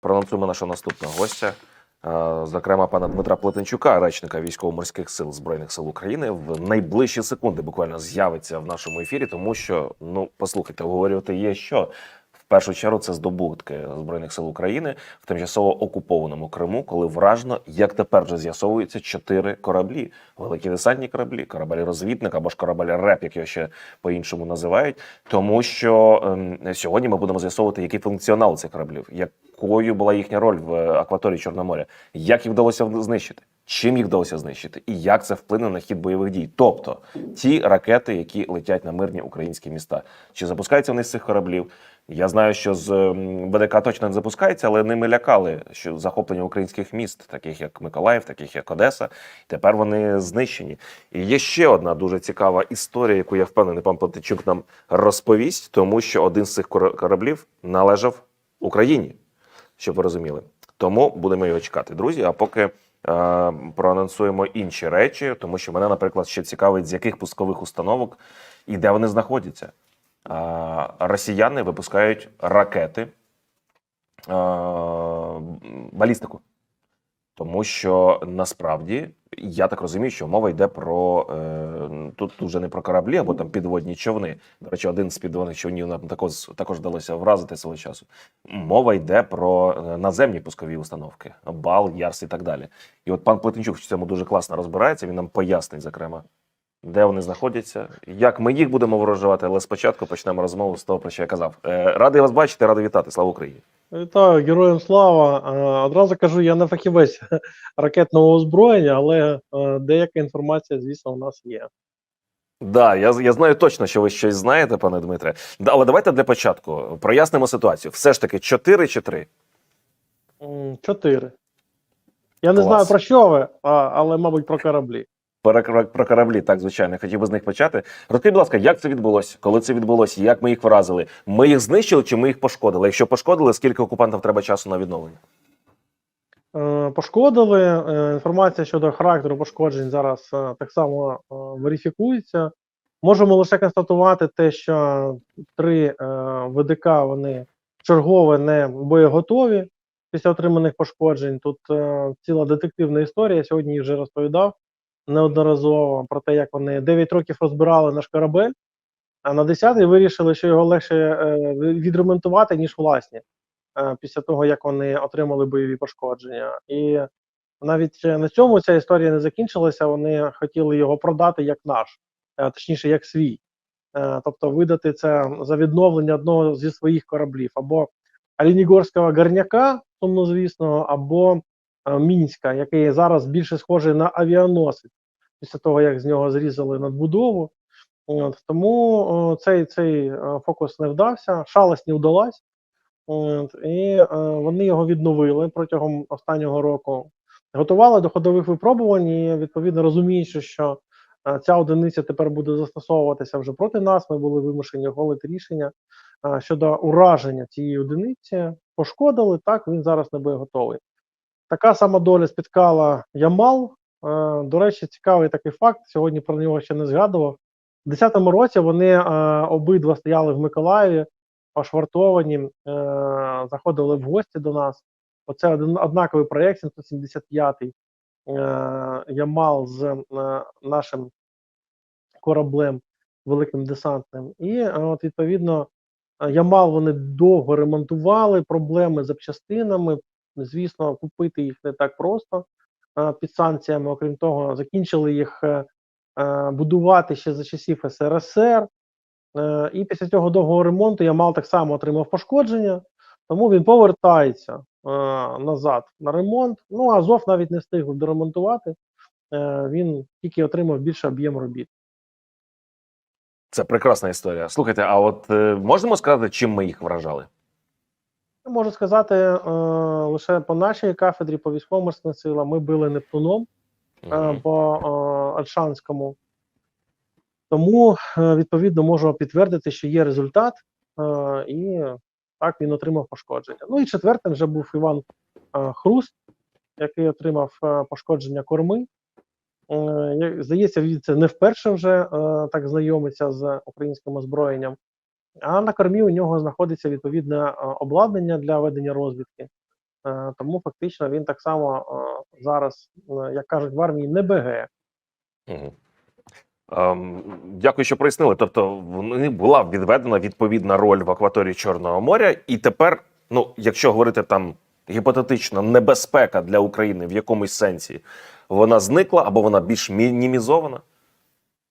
Проанонсуємо нашого наступного гостя, е, зокрема пана Дмитра Плетенчука, речника військово-морських сил збройних сил України, в найближчі секунди буквально з'явиться в нашому ефірі, тому що ну послухайте, обговорювати є що. Першу чергу це здобутки збройних сил України в тимчасово окупованому Криму, коли вражено, як тепер вже з'ясовується, чотири кораблі: великі десантні кораблі, корабель розвідник або ж корабель РЕП, як його ще по-іншому називають. Тому що ем, сьогодні ми будемо з'ясовувати, який функціонал цих кораблів, якою була їхня роль в акваторії Чорного моря, як їх вдалося знищити, чим їх вдалося знищити, і як це вплине на хід бойових дій. Тобто ті ракети, які летять на мирні українські міста, чи запускаються вони з цих кораблів? Я знаю, що з БДК точно не запускається, але ними лякали що захоплення українських міст, таких як Миколаїв, таких як Одеса. Тепер вони знищені. І є ще одна дуже цікава історія, яку я впевнений, пан Платичук нам розповість, тому що один з цих кор- кораблів належав Україні, щоб ви розуміли. Тому будемо його чекати, друзі. А поки е, проанонсуємо інші речі, тому що мене, наприклад, ще цікавить, з яких пускових установок і де вони знаходяться. Росіяни випускають ракети балістику. Тому що насправді я так розумію, що мова йде про е, тут вже не про кораблі або там підводні човни. До речі, один з підводних човнів нам також також вдалося вразити свого часу. Мова йде про е, наземні пускові установки, бал, ярс і так далі. І от пан Плетенчук в цьому дуже класно розбирається. Він нам пояснить, зокрема, де вони знаходяться, як ми їх будемо ворожувати, але спочатку почнемо розмову з того, про що я казав. Е, Радий вас бачити, радий вітати. Слава Україні! Вітаю, героям слава. Е, Одразу кажу, я не фахівець ракетного озброєння, але е, деяка інформація, звісно, у нас є. Да, я, я знаю точно, що ви щось знаєте, пане Дмитре. Да, але давайте для початку прояснимо ситуацію. Все ж таки, 4 чи 3? М, Чотири. Я не знаю про що ви, а, але, мабуть, про кораблі. Про, кораблі, так, звичайно, я хотів би з них почати. Розкажіть, будь ласка, як це відбулося? Коли це відбулося? Як ми їх вразили? Ми їх знищили чи ми їх пошкодили? Якщо пошкодили, скільки окупантам треба часу на відновлення? Е, Пошкодили. Е, Інформація щодо характеру пошкоджень зараз е, так само верифікується. Можемо лише констатувати те, що три ВДК вони чергове не боєготові після отриманих пошкоджень. Тут ціла детективна історія. Сьогодні їх вже розповідав неодноразово про те, як вони 9 років розбирали наш корабель, а на 10-й вирішили, що його легше е, відремонтувати, ніж власні е, після того, як вони отримали бойові пошкодження. І навіть на цьому ця історія не закінчилася. Вони хотіли його продати як наш, е, точніше, як свій. Тобто видати це за відновлення одного зі своїх кораблів, або Алінігорського гарняка, сумнозвісного, або Мінська, який зараз більше схожий на авіаносець після того, як з нього зрізали надбудову. От, тому о, цей, цей е, фокус не вдався, шалость не вдалась. І е, вони його відновили протягом останнього року. Готували до ходових випробувань і відповідно розуміючи, що е, ця одиниця тепер буде застосовуватися вже проти нас. Ми були вимушені ухвалити рішення щодо ураження цієї одиниці. Пошкодили так. Він зараз не боєготовий. Така сама доля спіткала Ямал. Е, До речі, цікавий такий факт. Сьогодні про нього ще не згадував. У 10-му році вони е, обидва стояли в Миколаєві, пошвартовані, е, заходили в гості до нас. Оце однаковий проєкт 775-й е, Ямал з нашим кораблем великим десантним. І от відповідно Ямал вони довго ремонтували, проблеми з запчастинами. Звісно, купити їх не так просто під санкціями. Окрім того, закінчили їх е, е, будувати ще за часів СРСР. Е, І після цього довгого ремонту Ямал так само отримав пошкодження, тому він повертається е, назад на ремонт. Ну, Азов навіть не встиг доремонтувати. Е, Він тільки отримав більше об'єм робіт. Це прекрасна історія. Слухайте, а от е, можемо сказати, чим ми їх вражали? Я Можу сказати, е, лише по нашій кафедрі, по військово-морським силам, ми били Нептуном. е, по е, Альшанському. Тому, е, відповідно, можу підтвердити, що є результат, е, і так він отримав пошкодження. Ну і четвертим вже був Іван е, Хруст, який отримав е, пошкодження корми. Е, Здається, він це не вперше вже е, так знайомиться з українським озброєнням. А на кормі у нього знаходиться відповідне е, обладнання для ведення розвідки. Е, тому фактично він так само е, зараз, як кажуть в армії, не. Мгм. Ем, дякую, що прояснили. Тобто, в них була відведена відповідна роль в акваторії Чорного моря, і тепер, ну, якщо говорити там гіпотетично, небезпека для України в якомусь сенсі, вона зникла або вона більш мінімізована.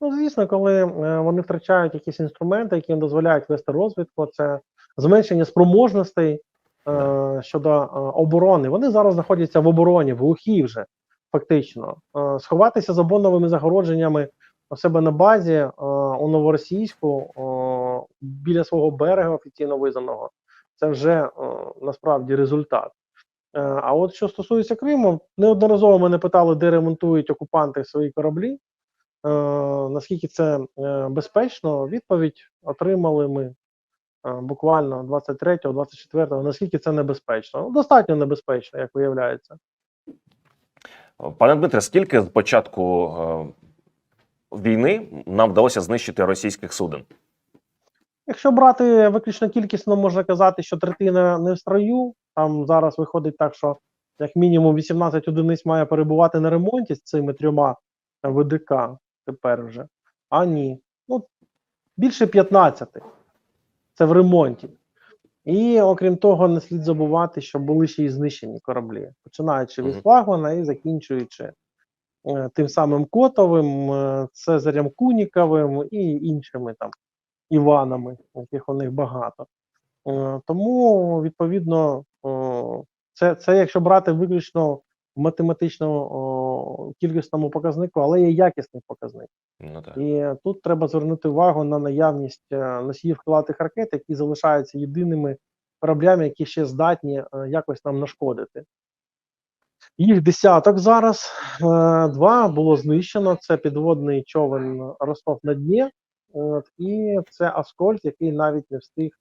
Ну, звісно, коли е, вони втрачають якісь інструменти, які їм дозволяють вести розвідку, це зменшення спроможностей е, щодо е, оборони. Вони зараз знаходяться в обороні, в глухій вже фактично. Е, сховатися за боновими загородженнями у себе на базі е, у новоросійську е, біля свого берега офіційно визнаного. Це вже е, насправді результат. Е, а от що стосується Криму, неодноразово мене питали, де ремонтують окупанти свої кораблі. Е, наскільки це е, безпечно, відповідь отримали ми е, буквально 23-го, 24-го, наскільки це небезпечно. Ну, достатньо небезпечно, як виявляється. Пане Дмитре, скільки з початку війни нам вдалося знищити російських суден? Якщо брати виключно кількісно, можна казати, що третина не в строю. Там зараз виходить так, що як мінімум 18 одиниць має перебувати на ремонті з цими трьома ВДК тепер вже. А ні. Ну, більше 15. Це в ремонті. І окрім того, не слід забувати, що були ще й знищені кораблі, починаючи від флагмана і закінчуючи е, тим самим Котовим, е, Цезарем Куніковим і іншими там Іванами, яких у них багато. Е, Тому, відповідно, це, це якщо брати виключно математичному кількісному показнику, але є якісний показник. Ну так. І тут треба звернути увагу на наявність е, носіїв крилатих ракет, які залишаються єдиними кораблями, які ще здатні е, якось нам нашкодити. Їх десяток зараз. Е, Два було знищено. Це підводний човен Ростов на Дні. І це Аскольд, який навіть не встиг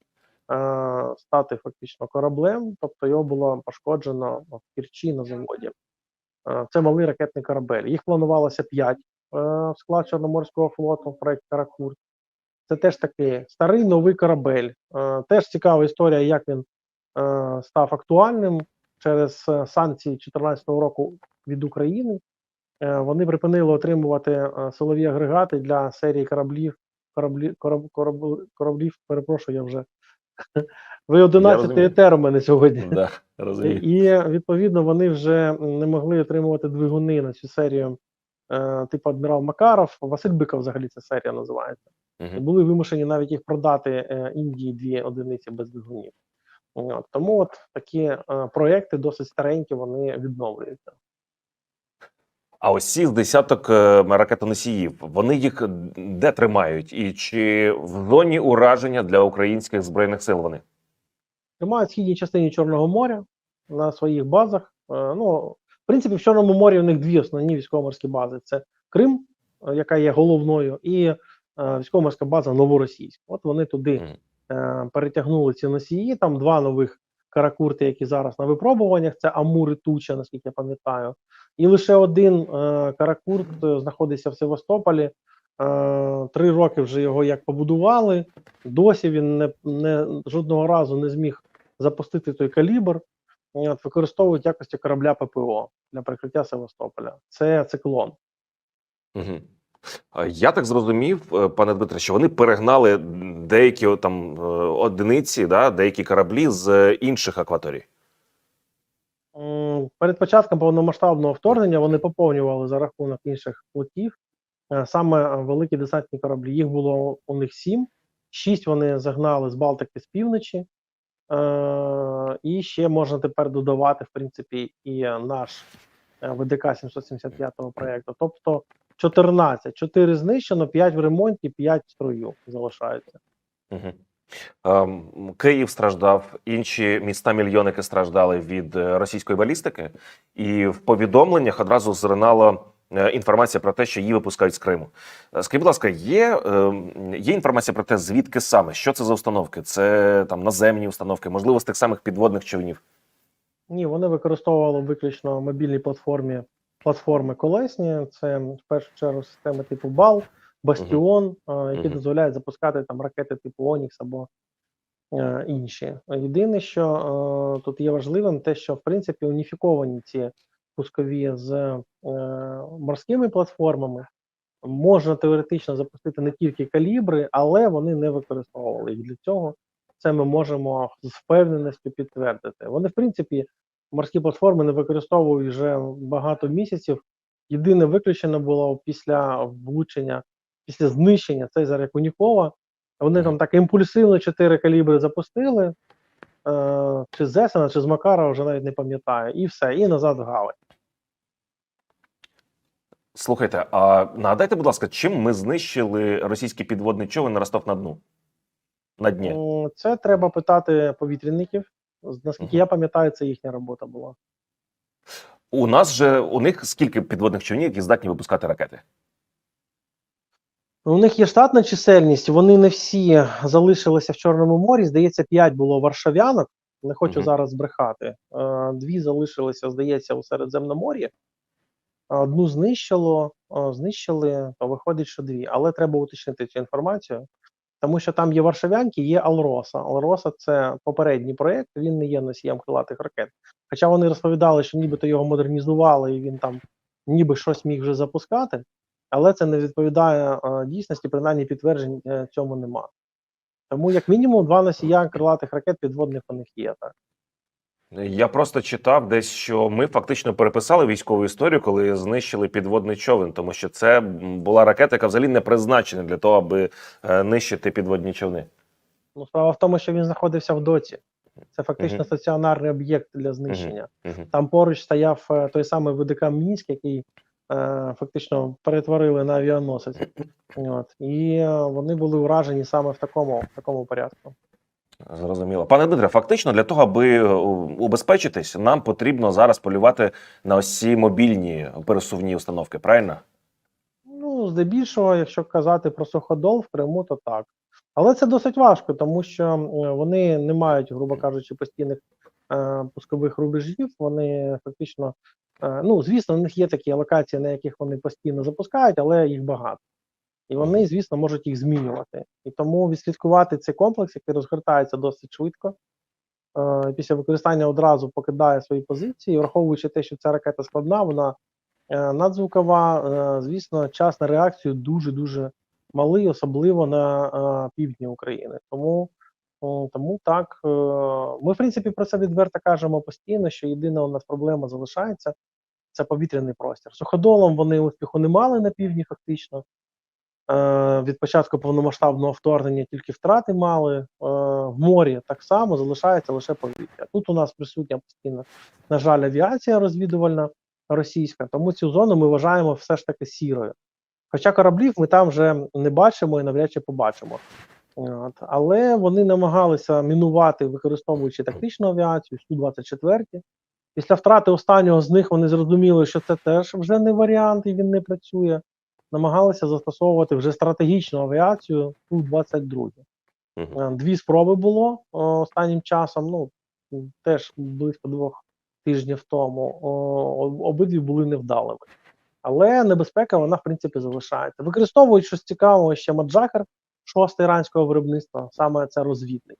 стати фактично кораблем, тобто його було пошкоджено в Кірчі на заводі. Е, це малий ракетний корабель. Їх планувалося 5 е, в склад Чорноморського флоту в проєкті Каракурт. Це теж такий старий новий корабель. Е, теж цікава історія, як він е, став актуальним через е, санкції 2014 року від України. Е, вони припинили отримувати е, силові агрегати для серії кораблів. Кораблі, кораб, кораб, кораблів, перепрошую, я вже. Ви 11 розумію. етер у мене сьогодні. Да, розумію. І відповідно вони вже не могли отримувати двигуни на цю серію, е, типу Адмірал Макаров. Василь Биков взагалі ця серія називається. І були вимушені навіть їх продати е, Індії дві одиниці без двигунів. От, тому от такі е, проекти досить старенькі, вони відновлюються. А ось ці десяток е, ракетоносіїв, вони їх де тримають? І чи в зоні ураження для українських збройних сил вони? Тримають в східній частині Чорного моря на своїх базах. Е, ну, в принципі, в Чорному морі у них дві основні військово-морські бази: це Крим, е, яка є головною, і військово-морська база Новоросійськ. От вони туди е, перетягнули ці носії. Там два нових каракурти, які зараз на випробуваннях. Це Амур і Туча, наскільки я пам'ятаю. І лише один е, каракурт е, знаходиться в Севастополі. Е, три роки вже його як побудували. Досі він не, не жодного разу не зміг запустити той калібр. От, використовують якості корабля ППО для прикриття Севастополя. Це циклон. А Я так зрозумів, пане Дмитре, що вони перегнали деякі там одиниці, да, деякі кораблі з інших акваторій. М, Перед початком повномасштабного вторгнення вони поповнювали за рахунок інших флотів е, саме е, великі десантні кораблі. Їх було у них сім, шість вони загнали з Балтики з півночі. Е, і ще можна тепер додавати, в принципі, і е, наш е, ВДК 775 проєкту. Тобто 14. 4 знищено, 5 в ремонті, 5 в строю залишаються. Угу. Ем, Київ страждав, інші міста мільйонники страждали від е, російської балістики, і в повідомленнях одразу зринала е, інформація про те, що її випускають з Криму. Е, Скажіть, будь ласка, є, ем, є інформація про те, звідки саме? Що це за установки? Це там наземні установки, можливо, з тих самих підводних човнів. Ні, вони використовували виключно мобільній платформі платформи колесні. Це в першу чергу системи типу БАЛ, Бастіон, які дозволяють запускати там ракети типу Онікс або е, інші. Єдине, що е, тут є важливим, те, що в принципі уніфіковані ці пускові з е, морськими платформами. Можна теоретично запустити не тільки калібри, але вони не використовували їх для цього. Це ми можемо з впевненістю підтвердити. Вони, в принципі, морські платформи не використовують вже багато місяців. Єдине виключено було після влучення, після знищення Цезаря Кунікова. Вони там так імпульсивно чотири калібри запустили, е, чи з Есена, чи з Макара, вже навіть не пам'ятаю, і все, і назад в гавань. Слухайте, а нагадайте, будь ласка, чим ми знищили російський підводний човен Ростов на дну? На дні. Це треба питати повітряників. Наскільки Мгм. я пам'ятаю, це їхня робота була. У нас же у них скільки підводних човнів, які здатні випускати ракети? У них є штатна чисельність, вони не всі залишилися в Чорному морі. Здається, п'ять було варшавянок. Не хочу Мгм. зараз збрехати. Е, Дві залишилися, здається, у Середземномор'ї. Одну знищило, е, знищили, то виходить, що дві. Але треба уточнити цю інформацію, тому що там є варшавянки, є Алроса. Алроса це попередній проєкт, він не є носієм крилатих ракет. Хоча вони розповідали, що нібито його модернізували, і він там ніби щось міг вже запускати, але це не відповідає е, дійсності, принаймні підтверджень е, цьому нема. Тому, як мінімум, два носія крилатих ракет підводних у них є. Так. Я просто читав десь, що ми фактично переписали військову історію, коли знищили підводний човен, тому що це була ракета, яка взагалі не призначена для того, аби е, нищити підводні човни. Ну, справа в тому, що він знаходився в доці. Це фактично Мгм. стаціонарний об'єкт для знищення. Мгм. Там поруч стояв той самий ВДК Мінськ, який фактично перетворили на авіаносець. От. І е, вони були уражені саме в такому, в такому порядку. Зрозуміло. Пане Дмитре, фактично для того, аби е, убезпечитись, нам потрібно зараз полювати на ці мобільні пересувні установки, правильно? Ну, здебільшого, якщо казати про суходол в Криму, то так. Але це досить важко, тому що е, вони не мають, грубо кажучи, постійних е, пускових рубежів. Вони фактично, е, ну звісно, у них є такі локації, на яких вони постійно запускають, але їх багато. І вони, звісно, можуть їх змінювати. І тому відслідкувати цей комплекс, який розгортається досить швидко. Е, після використання одразу покидає свої позиції, враховуючи те, що ця ракета складна, вона е, надзвукова. Е, звісно, час на реакцію дуже дуже малий, особливо на е, півдні України. Тому, тому так, е, ми в принципі про це відверто кажемо постійно, що єдина у нас проблема залишається це повітряний простір. Суходолом вони успіху не мали на півдні, фактично. Е, від початку повномасштабного вторгнення тільки втрати мали. Е, в морі так само залишається лише повітря. Тут у нас присутня постійно, на жаль, авіація розвідувальна російська, тому цю зону ми вважаємо все ж таки сірою. Хоча кораблів ми там вже не бачимо і навряд чи побачимо. От. Але вони намагалися мінувати, використовуючи тактичну авіацію, Су-24. Після втрати останнього з них вони зрозуміли, що це теж вже не варіант і він не працює. Намагалися застосовувати вже стратегічну авіацію Ту-22. Мгм. Е, Дві спроби було останнім часом, ну теж близько двох тижнів тому. Обидві були невдалими. Але небезпека вона, в принципі, залишається. Використовують щось цікавого ще Маджахар, шосте іранського виробництва, саме це розвідник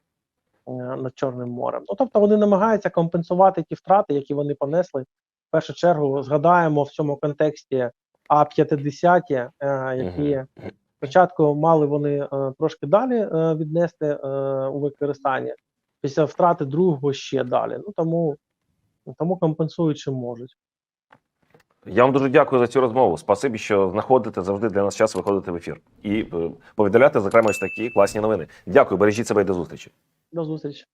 е, над Чорним морем. Ну тобто вони намагаються компенсувати ті втрати, які вони понесли. В першу чергу згадаємо в цьому контексті А-50, е, які Спочатку мали вони е, трошки далі віднести у використання, після втрати другого ще далі. Ну тому, тому компенсують чим можуть. Я вам дуже дякую за цю розмову. Спасибі, що знаходите завжди для нас час виходити в ефір і е, повідомляти, зокрема, ось такі класні новини. Дякую, бережіть себе і до зустрічі. До зустрічі.